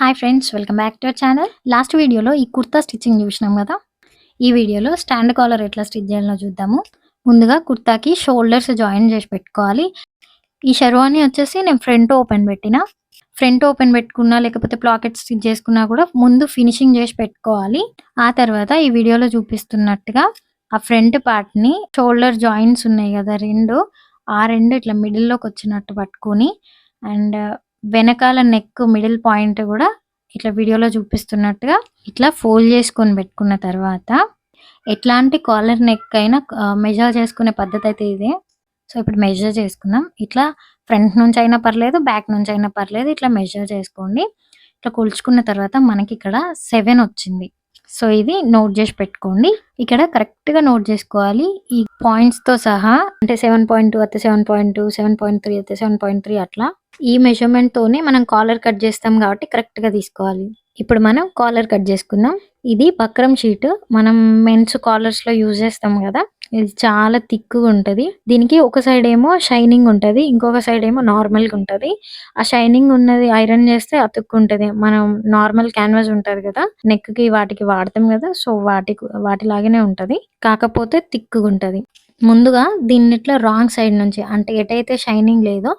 Hi friends welcome back to our channel last వీడియోలో ఈ kurta stitching చూసినాం కదా? ఈ వీడియోలో స్టాండ్ కాలర్ ఎట్లా స్టిచ్ చేయాలో చూద్దాము. ముందుగా కుర్తాకి షోల్డర్స్ జాయిన్ చేసి పెట్టుకోవాలి. ఈ షర్వాణి వచ్చేసి నేను ఫ్రంట్ ఓపెన్ పెట్టిన. ఫ్రంట్ ఓపెన్ పెట్టుకున్నా లేకపోతే ప్లాకెట్ స్టిచ్ చేసుకున్నా కూడా ముందు ఫినిషింగ్ చేసి పెట్టుకోవాలి. ఆ తర్వాత ఈ వీడియోలో చూపిస్తున్నట్టుగా ఆ ఫ్రంట్ పార్ట్ని షోల్డర్ జాయింట్స్ ఉన్నాయి కదా రెండు ఆ రెండు ఇట్లా మిడిల్లోకి వచ్చినట్టు పట్టుకొని అండ్ వెనకాల నెక్ మిడిల్ పాయింట్ కూడా ఇట్లా వీడియోలో చూపిస్తున్నట్టుగా ఇట్లా ఫోల్డ్ చేసుకొని పెట్టుకున్న తర్వాత ఎట్లాంటి కాలర్ నెక్ అయినా మెజర్ చేసుకునే పద్ధతి అయితే ఇదే. సో ఇప్పుడు మెజర్ చేసుకుందాం. ఇట్లా ఫ్రంట్ నుంచి అయినా పర్లేదు బ్యాక్ నుంచి అయినా పర్లేదు ఇట్లా మెజర్ చేసుకోండి. ఇట్లా కొలుచుకున్న తర్వాత మనకి ఇక్కడ సెవెన్ వచ్చింది. సో ఇది నోట్ చేసి పెట్టుకోండి. ఇక్కడ కరెక్ట్గా నోట్ చేసుకోవాలి. ఈ పాయింట్స్తో సహా అంటే సెవెన్ పాయింట్ టూ అయితే seven point two seven point three అయితే సెవెన్ పాయింట్ త్రీ అట్లా ఈ మెజర్మెంట్తోనే మనం కాలర్ కట్ చేస్తాం కాబట్టి కరెక్ట్గా తీసుకోవాలి. ఇప్పుడు మనం కాలర్ కట్ చేసుకుందాం. ఇది బక్రం షీట్ మనం మెన్స్ కాలర్స్లో యూజ్ చేస్తాం కదా. ఇది చాలా థిక్గా ఉంటది. దీనికి ఒక సైడ్ ఏమో షైనింగ్ ఉంటుంది ఇంకొక సైడ్ ఏమో నార్మల్ ఉంటుంది ఉంటది. ఆ షైనింగ్ ఉన్నది ఐరన్ చేస్తే అతుక్కుంటది. మనం నార్మల్ క్యాన్వాస్ ఉంటది కదా. నెక్కి వాటికి వాడతాం కదా సో వాటి వాటిలాగానే ఉంటది. కాకపోతే థిక్గా ఉంటది. ముందుగా దీన్నిట్లో రాంగ్ సైడ్ నుంచి అంటే ఎటైతే షైనింగ్ లేదో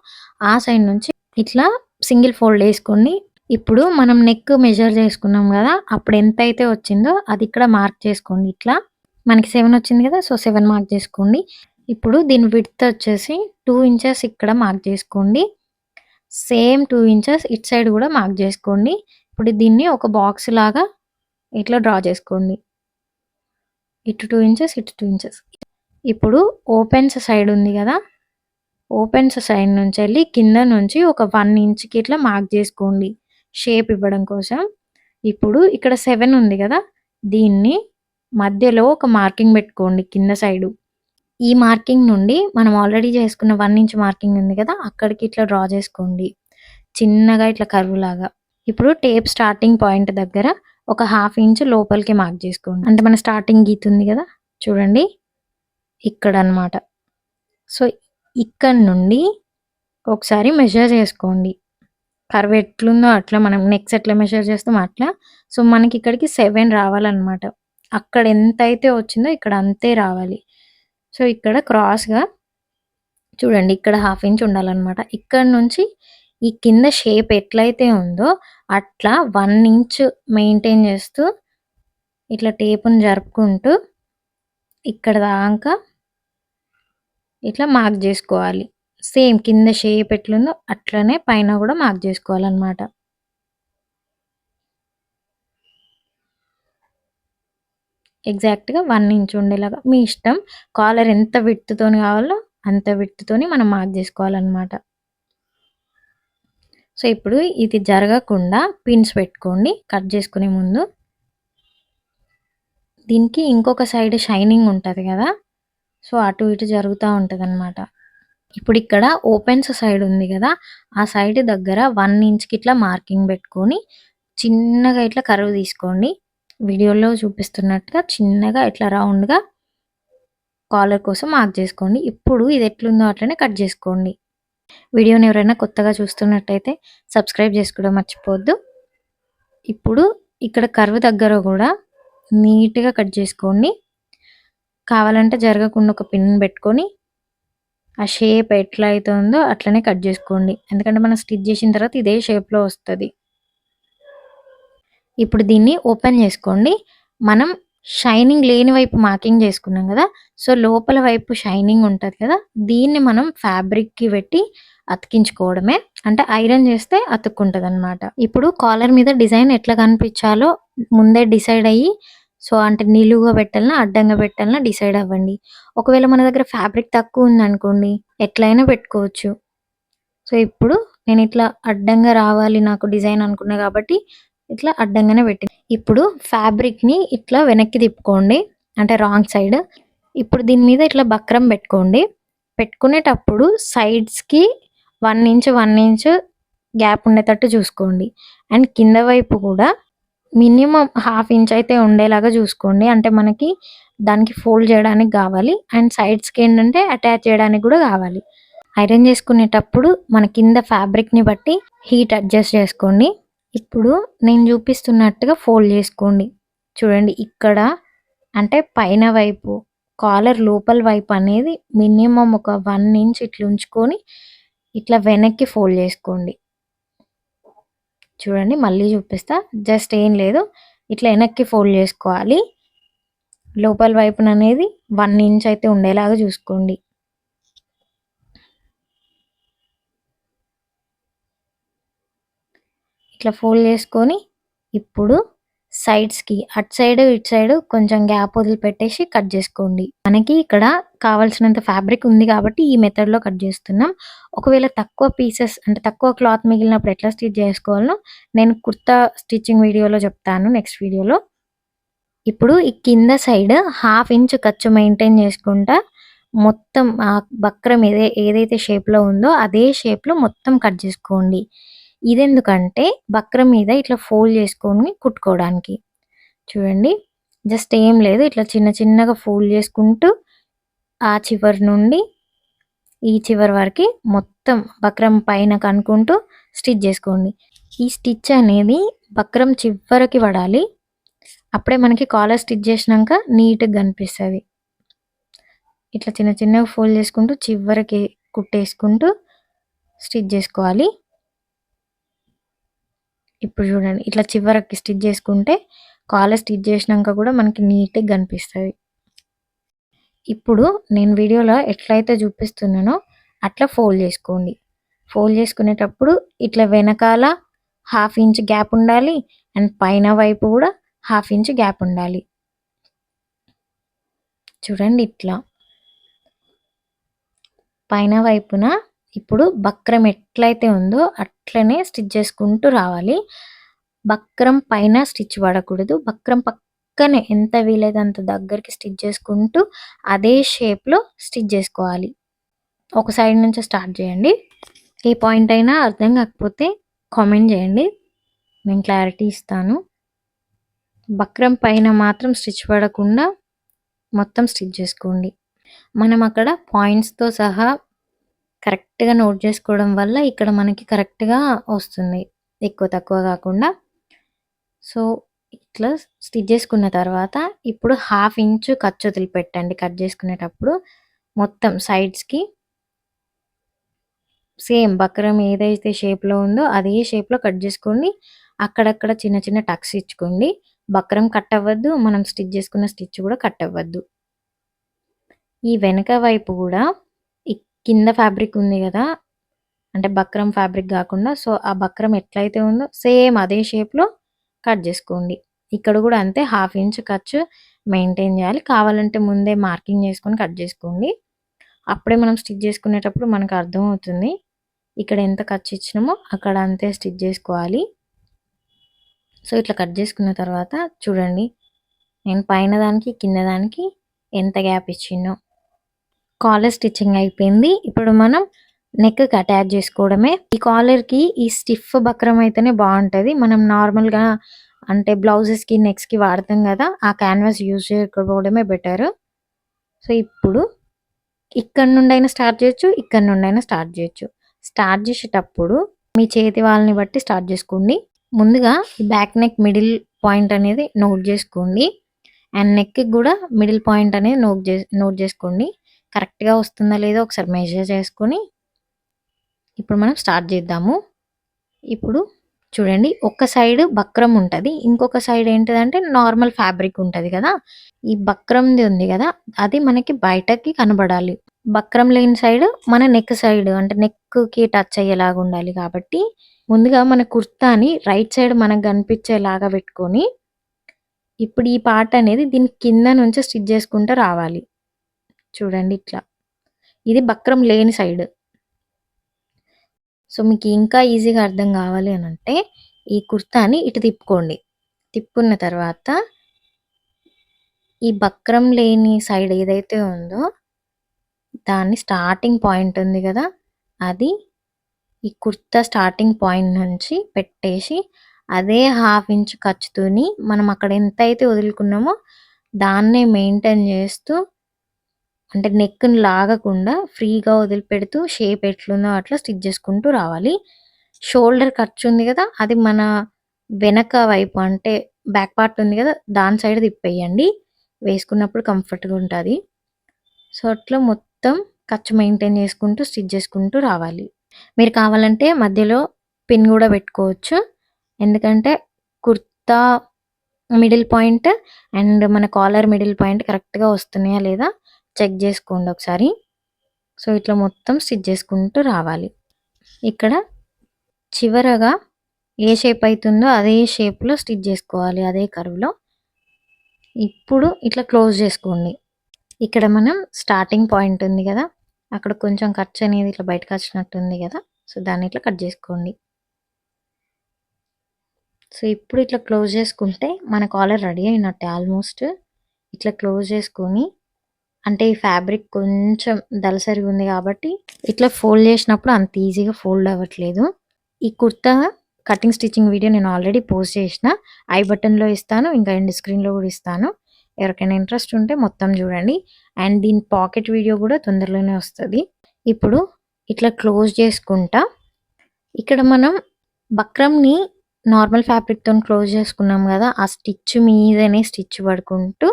ఆ సైడ్ నుంచి ఇట్లా సింగిల్ ఫోల్డ్ వేసుకోండి ఇప్పుడు మనం నెక్ మెజర్ చేసుకున్నాం కదా అప్పుడు ఎంత అయితే వచ్చిందో అది ఇక్కడ మార్క్ చేసుకోండి. ఇట్లా మనకి సెవెన్ వచ్చింది కదా సో సెవెన్ మార్క్ చేసుకోండి. ఇప్పుడు దీని విడ్త్ వచ్చేసి టూ ఇంచెస్ ఇక్కడ మార్క్ చేసుకోండి. సేమ్ టూ ఇంచెస్ ఇట్ సైడ్ కూడా మార్క్ చేసుకోండి. ఇప్పుడు దీన్ని ఒక బాక్స్ లాగా ఇట్లా డ్రా చేసుకోండి. ఇటు టూ ఇంచెస్ ఇటు టూ ఇంచెస్ ఇప్పుడు ఓపెన్స్ సైడ్ ఉంది కదా ఓపెన్స్ సైడ్ నుంచి వెళ్ళి కింద నుంచి ఒక వన్ ఇంచ్కి ఇట్లా మార్క్ చేసుకోండి. షేప్ ఇవ్వడం కోసం. ఇప్పుడు ఇక్కడ సెవెన్ ఉంది కదా దీన్ని మధ్యలో ఒక మార్కింగ్ పెట్టుకోండి కింద సైడు. ఈ మార్కింగ్ నుండి మనం ఆల్రెడీ చేసుకున్న వన్ ఇంచ్ మార్కింగ్ ఉంది కదా అక్కడికి ఇట్లా డ్రా చేసుకోండి. చిన్నగా ఇట్లా కరువు లాగా. ఇప్పుడు టేప్ స్టార్టింగ్ పాయింట్ దగ్గర ఒక హాఫ్ ఇంచ్ లోపలికి మార్క్ చేసుకోండి. అంటే మన స్టార్టింగ్ గీత ఉంది కదా చూడండి. ఇక్కడ అన్నమాట సో ఇక్కడ నుండి ఒకసారి మెజర్ చేసుకోండి. కర్వ్ ఎట్లుందో అట్లా మనం నెక్స్ట్ ఎట్లా మెజర్ చేస్తాం అట్లా. సో మనకి ఇక్కడికి సెవెన్ రావాలన్నమాట. అక్కడ ఎంత అయితే వచ్చిందో ఇక్కడ అంతే రావాలి. సో ఇక్కడ క్రాస్గా చూడండి ఇక్కడ హాఫ్ ఇంచ్ ఉండాలన్నమాట. ఇక్కడ నుంచి ఈ కింద షేప్ ఎట్లయితే ఉందో అట్లా వన్ ఇంచ్ మెయింటైన్ చేస్తూ ఇట్లా టేపుని జరుపుకుంటూ ఇక్కడ దాకా ఇట్లా మార్క్ చేసుకోవాలి. సేమ్ కింద షేప్ ఎట్లుందో అట్లనే పైన కూడా మార్క్ చేసుకోవాలన్నమాట. ఎగ్జాక్ట్గా వన్ ఇంచ్ ఉండేలాగా. మీ ఇష్టం కాలర్ ఎంత విడ్త్తోని కావాలో అంత విడ్త్తోని మనం మార్క్ చేసుకోవాలన్నమాట. సో ఇప్పుడు ఇది జరగకుండా పిన్స్ పెట్టుకోండి. కట్ చేసుకునే ముందు. దీనికి ఇంకొక సైడ్ షైనింగ్ ఉంటుంది కదా? సో అటు ఇటు జరుగుతూ ఉంటుంది అనమాట ఇప్పుడు ఇక్కడ ఓపెన్స్ సైడ్ ఉంది కదా ఆ సైడ్ దగ్గర వన్ ఇంచ్కి ఇట్లా మార్కింగ్ పెట్టుకొని చిన్నగా ఇట్లా కరువు తీసుకోండి. వీడియోలో చూపిస్తున్నట్టుగా చిన్నగా ఇట్లా రౌండ్గా కాలర్ కోసం మార్క్ చేసుకోండి. ఇప్పుడు ఇది ఎట్లుందో అట్లనే కట్ చేసుకోండి. వీడియోని ఎవరైనా కొత్తగా చూస్తున్నట్టయితే సబ్స్క్రైబ్ చేసుకోవడం మర్చిపోవద్దు. ఇప్పుడు ఇక్కడ కరువు దగ్గర కూడా నీట్గా కట్ చేసుకోండి. కావాలంటే జరగకుండా ఒక పిన్ పెట్టుకొని ఆ షేప్ ఎట్లా అవుతుందో అట్లనే కట్ చేసుకోండి. ఎందుకంటే మనం స్టిచ్ చేసిన తర్వాత ఇదే షేప్లో వస్తుంది. ఇప్పుడు దీన్ని ఓపెన్ చేసుకోండి. మనం షైనింగ్ లేని వైపు మార్కింగ్ చేసుకున్నాం కదా సో లోపల వైపు షైనింగ్ ఉంటుంది కదా దీన్ని మనం ఫ్యాబ్రిక్కి పెట్టి అతికించుకోవడమే. అంటే ఐరన్ చేస్తే అతుక్కుంటుంది అనమాట ఇప్పుడు కాలర్ మీద డిజైన్ ఎట్లా కనిపించాలో ముందే డిసైడ్ అయ్యి సో అంటే నిలువుగా పెట్టాలన్నా అడ్డంగా పెట్టాలన్నా డిసైడ్ అవ్వండి. ఒకవేళ మన దగ్గర ఫ్యాబ్రిక్ తక్కువ ఉందనుకోండి ఎట్లయినా పెట్టుకోవచ్చు. సో ఇప్పుడు నేను ఇట్లా అడ్డంగా రావాలి నాకు డిజైన్ అనుకున్నా కాబట్టి ఇట్లా అడ్డంగానే పెట్టి ఇప్పుడు ఫ్యాబ్రిక్ని ఇట్లా వెనక్కి తిప్పుకోండి అంటే రాంగ్ సైడ్. ఇప్పుడు దీని మీద ఇట్లా బక్రం పెట్టుకోండి. పెట్టుకునేటప్పుడు సైడ్స్కి one inch one inch gap ఉండేటట్టు చూసుకోండి. అండ్ కింద వైపు కూడా మినిమం హాఫ్ ఇంచ్ అయితే ఉండేలాగా చూసుకోండి. అంటే మనకి దానికి ఫోల్డ్ చేయడానికి కావాలి. అండ్ సైడ్స్కి ఏంటంటే అటాచ్ చేయడానికి కూడా కావాలి. ఐరన్ చేసుకునేటప్పుడు మన కింద ఫ్యాబ్రిక్ని బట్టి హీట్ అడ్జస్ట్ చేసుకోండి. ఇప్పుడు నేను చూపిస్తున్నట్టుగా ఫోల్డ్ చేసుకోండి. చూడండి ఇక్కడ అంటే పైన వైపు కాలర్ లోపల వైపు అనేది మినిమం ఒక వన్ ఇంచ్ ఇట్లా ఉంచుకొని ఇట్లా వెనక్కి ఫోల్డ్ చేసుకోండి. చూడండి మళ్ళీ చూపిస్తా. జస్ట్ ఏం లేదు. ఇట్లా వెనక్కి ఫోల్డ్ చేసుకోవాలి. లోపల వైపున అనేది వన్ ఇంచ్ అయితే ఉండేలాగా చూసుకోండి. ఇట్లా ఫోల్డ్ చేసుకొని ఇప్పుడు సైడ్స్కి అటు సైడ్ ఇటు సైడ్ కొంచెం గ్యాప్ వదిలిపెట్టేసి కట్ చేసుకోండి. మనకి ఇక్కడ కావాల్సినంత ఫ్యాబ్రిక్ ఉంది కాబట్టి ఈ మెథడ్లో కట్ చేస్తున్నాం. ఒకవేళ తక్కువ పీసెస్ అంటే తక్కువ క్లాత్ మిగిలినప్పుడు ఎట్లా స్టిచ్ చేసుకోవాలో నేను కుర్తా స్టిచ్చింగ్ వీడియోలో చెప్తాను నెక్స్ట్ వీడియోలో. ఇప్పుడు ఈ కింద సైడ్ హాఫ్ ఇంచ్ ఖర్చు మెయింటైన్ చేసుకుంటా మొత్తం ఆ బక్రం ఏదే ఏదైతే షేప్లో ఉందో అదే షేప్లో మొత్తం కట్ చేసుకోండి. ఇదెందుకంటే బక్రం మీద ఇట్లా ఫోల్డ్ చేసుకొని కుట్టుకోవడానికి. చూడండి. జస్ట్ ఏం లేదు ఇట్లా చిన్న చిన్నగా ఫోల్డ్ చేసుకుంటూ ఆ చివరి నుండి ఈ చివరి వరకు మొత్తం బక్రం పైన కనుక్కుంటూ స్టిచ్ చేసుకోండి. ఈ స్టిచ్ అనేది బక్రం చివరికి పడాలి. అప్పుడే మనకి కాలర్ స్టిచ్ చేసినాక నీట్గా కనిపిస్తుంది. ఇట్లా చిన్న చిన్నగా ఫోల్డ్ చేసుకుంటూ చివరికి కుట్టేసుకుంటూ స్టిచ్ చేసుకోవాలి. ఇప్పుడు చూడండి ఇట్లా చివరికి స్టిచ్ చేసుకుంటే కాలర్ స్టిచ్ చేసినాక కూడా మనకి నీట్గా కనిపిస్తుంది. ఇప్పుడు నేను వీడియోలో ఎట్లయితే చూపిస్తున్నానో అట్లా ఫోల్డ్ చేసుకోండి. ఫోల్డ్ చేసుకునేటప్పుడు ఇట్లా వెనకాల హాఫ్ ఇంచ్ గ్యాప్ ఉండాలి అండ్ పైన వైపు కూడా హాఫ్ ఇంచ్ గ్యాప్ ఉండాలి. చూడండి ఇట్లా. పైన వైపున ఇప్పుడు బక్రం ఎట్లయితే ఉందో అట్లనే స్టిచ్ చేసుకుంటూ రావాలి. బక్రం పైన స్టిచ్ పడకూడదు బక్రం పక్కనే ఎంత వీలైతే అంత దగ్గరికి స్టిచ్ చేసుకుంటూ అదే షేప్లో స్టిచ్ చేసుకోవాలి. ఒక సైడ్ నుంచి స్టార్ట్ చేయండి. ఏ పాయింట్ అయినా అర్థం కాకపోతే కామెంట్ చేయండి. నేను క్లారిటీ ఇస్తాను. బక్రం పైన మాత్రం స్టిచ్ పడకుండా మొత్తం స్టిచ్ చేసుకోండి. మనం అక్కడ పాయింట్స్తో సహా కరెక్ట్‌గా నోట్ చేసుకోవడం వల్ల ఇక్కడ మనకి కరెక్ట్‌గా వస్తుంది. ఎక్కువ తక్కువ కాకుండా. సో, ఇట్లా స్టిచ్ చేసుకున్న తర్వాత ఇప్పుడు హాఫ్ ఇంచు ఖర్చు వదిలిపెట్టండి కట్ చేసుకునేటప్పుడు. మొత్తం సైడ్స్‌కి సేమ్ బక్రం ఏదైతే షేప్‌లో ఉందో అదే షేప్‌లో కట్ చేసుకోండి. అక్కడక్కడ చిన్న చిన్న టక్స్ ఇచ్చుకోండి. బక్రం కట్ అవ్వద్దు. మనం స్టిచ్ చేసుకున్న స్టిచ్ కూడా కట్ అవ్వద్దు. ఈ వెనక వైపు కూడా కింద ఫ్యాబ్రిక్ ఉంది కదా అంటే బక్రం ఫ్యాబ్రిక్ కాకుండా సో ఆ బక్రం ఎట్లయితే ఉందో సేమ్ అదే షేప్లో కట్ చేసుకోండి. ఇక్కడ కూడా అంతే హాఫ్ ఇంచ్ ఖర్చు మెయింటైన్ చేయాలి. కావాలంటే ముందే మార్కింగ్ చేసుకొని కట్ చేసుకోండి. అప్పుడే మనం స్టిచ్ చేసుకునేటప్పుడు మనకు అర్థమవుతుంది. ఇక్కడ ఎంత ఖర్చు ఇచ్చినామో అక్కడ అంతే స్టిచ్ చేసుకోవాలి. సో ఇట్లా కట్ చేసుకున్న తర్వాత చూడండి. నేను పైన దానికి కింద దానికి ఎంత గ్యాప్ ఇచ్చినో. కాలర్ స్టిచ్చింగ్ అయిపోయింది. ఇప్పుడు మనం నెక్ అటాచ్ చేసుకోవడమే. ఈ కాలర్కి ఈ స్టిఫ్ బక్రం అయితేనే బాగుంటుంది. మనం నార్మల్గా అంటే బ్లౌజెస్కి నెక్స్కి వాడతాం కదా ఆ క్యాన్వాస్ యూజ్ చేయకపోవడమే బెటర్ సో ఇప్పుడు ఇక్కడ నుండి అయినా స్టార్ట్ చేయొచ్చు ఇక్కడ నుండి అయినా స్టార్ట్ చేయొచ్చు. స్టార్ట్ చేసేటప్పుడు మీ చేతి వాళ్ళని బట్టి స్టార్ట్ చేసుకోండి. ముందుగా ఈ బ్యాక్ నెక్ మిడిల్ పాయింట్ అనేది నోట్ చేసుకోండి. అండ్ నెక్కి కూడా మిడిల్ పాయింట్ అనేది నోట్ చే నోట్ చేసుకోండి. కరెక్ట్గా వస్తుందా లేదో ఒకసారి మెజర్ చేసుకొని ఇప్పుడు మనం స్టార్ట్ చేద్దాము. ఇప్పుడు చూడండి ఒక సైడ్ బక్రం ఉంటుంది. ఇంకొక సైడ్ ఏంటిదంటే నార్మల్ ఫ్యాబ్రిక్ ఉంటుంది కదా. ఈ బక్రంది ఉంది కదా అది మనకి బయటకి కనబడాలి. బక్రం లేని సైడ్ మన నెక్ సైడ్ అంటే నెక్కి టచ్ అయ్యేలాగా ఉండాలి కాబట్టి ముందుగా మన కుర్తాని రైట్ సైడ్ మనకు కనిపించేలాగా పెట్టుకొని ఇప్పుడు ఈ పార్ట్ అనేది దీని కింద నుంచి స్టిచ్ చేసుకుంటూ రావాలి. చూడండి ఇట్లా. ఇది బక్రం లేని సైడ్ సో మీకు ఇంకా ఈజీగా అర్థం కావాలి అని అంటే ఈ కుర్తాని ఇటు తిప్పుకోండి. తిప్పుకున్న తర్వాత ఈ బక్రం లేని సైడ్ ఏదైతే ఉందో దాన్ని స్టార్టింగ్ పాయింట్ ఉంది కదా అది ఈ కుర్తా స్టార్టింగ్ పాయింట్ నుంచి పెట్టేసి అదే హాఫ్ ఇంచ్ ఖర్చుతోని మనం అక్కడ ఎంత అయితే వదులుకున్నామో దాన్నే మెయింటైన్ చేస్తూ అంటే నెక్‌ని లాగకుండా ఫ్రీగా వదిలిపెడుతూ షేప్ ఎట్లుందో అట్లా స్టిచ్ చేసుకుంటూ రావాలి. షోల్డర్ ఖర్చు ఉంది కదా! అది మన వెనక వైపు అంటే బ్యాక్ పార్ట్ ఉంది కదా దాని సైడ్ తిప్పేయండి వేసుకున్నప్పుడు కంఫర్ట్గా ఉంటుంది సో అట్లా మొత్తం ఖర్చు మెయింటైన్ చేసుకుంటూ స్టిచ్ చేసుకుంటూ రావాలి మీరు కావాలంటే మధ్యలో పిన్ కూడా పెట్టుకోవచ్చు ఎందుకంటే కుర్తా మిడిల్ పాయింట్ అండ్ మన కాలర్ మిడిల్ పాయింట్ కరెక్ట్గా వస్తున్నాయా లేదా చెక్ చేసుకోండి ఒకసారి. సో ఇట్లా మొత్తం స్టిచ్ చేసుకుంటూ రావాలి. ఇక్కడ చివరగా ఏ షేప్ అవుతుందో అదే షేప్లో స్టిచ్ చేసుకోవాలి అదే కరువులో. ఇప్పుడు ఇట్లా క్లోజ్ చేసుకోండి. ఇక్కడ మనం స్టార్టింగ్ పాయింట్ ఉంది కదా అక్కడ కొంచెం ఖర్చు అనేది ఇట్లా బయటకు వచ్చినట్టు ఉంది కదా సో దాన్ని ఇట్లా కట్ చేసుకోండి. సో ఇప్పుడు ఇట్లా క్లోజ్ చేసుకుంటే మన కాలర్ రెడీ అయినట్టే ఆల్మోస్ట్. ఇట్లా క్లోజ్ చేసుకొని అంటే ఈ ఫ్యాబ్రిక్ కొంచెం దలసరిగా ఉంది కాబట్టి ఇట్లా ఫోల్డ్ చేసినప్పుడు అంత ఈజీగా ఫోల్డ్ అవ్వట్లేదు. ఈ కుర్తా కటింగ్ స్టిచ్చింగ్ వీడియో నేను ఆల్రెడీ పోస్ట్ చేసిన. ఐ బటన్లో ఇస్తాను ఇంకా ఎండ్ స్క్రీన్లో కూడా ఇస్తాను. ఎవరికైనా ఇంట్రెస్ట్ ఉంటే మొత్తం చూడండి. అండ్ దీని పాకెట్ వీడియో కూడా తొందరలోనే వస్తుంది. ఇప్పుడు ఇట్లా క్లోజ్ చేసుకుంటా. ఇక్కడ మనం బక్రంని నార్మల్ ఫ్యాబ్రిక్తో క్లోజ్ చేసుకున్నాం కదా ఆ స్టిచ్ మీదనే స్టిచ్ పడుకుంటూ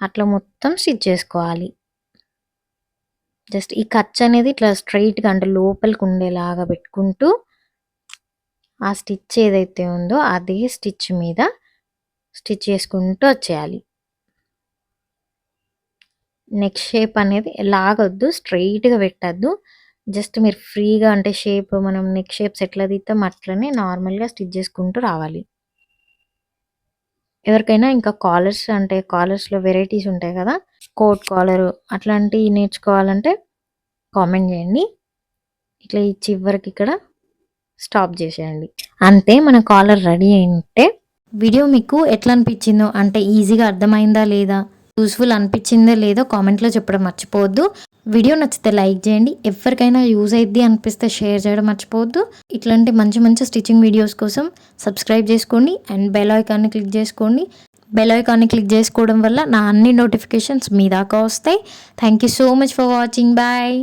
అట్లా మొత్తం స్టిచ్ చేసుకోవాలి. జస్ట్ ఈ ఖర్చు అనేది ఇట్లా స్ట్రైట్గా అంటే లోపలికి ఉండేలాగా పెట్టుకుంటూ ఆ స్టిచ్ ఏదైతే ఉందో అదే స్టిచ్ మీద స్టిచ్ చేసుకుంటూ వచ్చేయాలి. నెక్ షేప్ అనేది లాగొద్దు స్ట్రైట్గా పెట్టద్దు. జస్ట్ మీరు ఫ్రీగా అంటే షేప్ మనం నెక్ షేప్స్ ఎట్లా తీస్తాం అట్లనే నార్మల్గా స్టిచ్ చేసుకుంటూ రావాలి. ఎవరికైనా ఇంకా కాలర్స్ అంటే కాలర్స్లో వెరైటీస్ ఉంటాయి కదా కోట్ కాలరు అట్లాంటివి నేర్చుకోవాలంటే కామెంట్ చేయండి. ఇట్లా ఈ చివరికి ఇక్కడ స్టాప్ చేసేయండి. అంతే మన కాలర్ రెడీ అయింటే వీడియో మీకు ఎట్లా అనిపించిందో అంటే ఈజీగా అర్థమైందా లేదా యూస్ఫుల్ అనిపించిందో లేదో కామెంట్లో చెప్పడం మర్చిపోవద్దు. వీడియో నచ్చితే లైక్ చేయండి. ఎవరికైనా యూజ్ అయ్యిద్ది అనిపిస్తే షేర్ చేయడం మర్చిపోవద్దు. ఇట్లాంటి మంచి మంచి స్టిచ్చింగ్ వీడియోస్ కోసం సబ్స్క్రైబ్ చేసుకోండి అండ్ బెల్ ఐకాన్ని క్లిక్ చేసుకోండి. బెల్ ఐకాన్ని క్లిక్ చేసుకోవడం వల్ల నా అన్ని నోటిఫికేషన్స్ మీ దాకా వస్తాయి. Thank you so much for watching. Bye.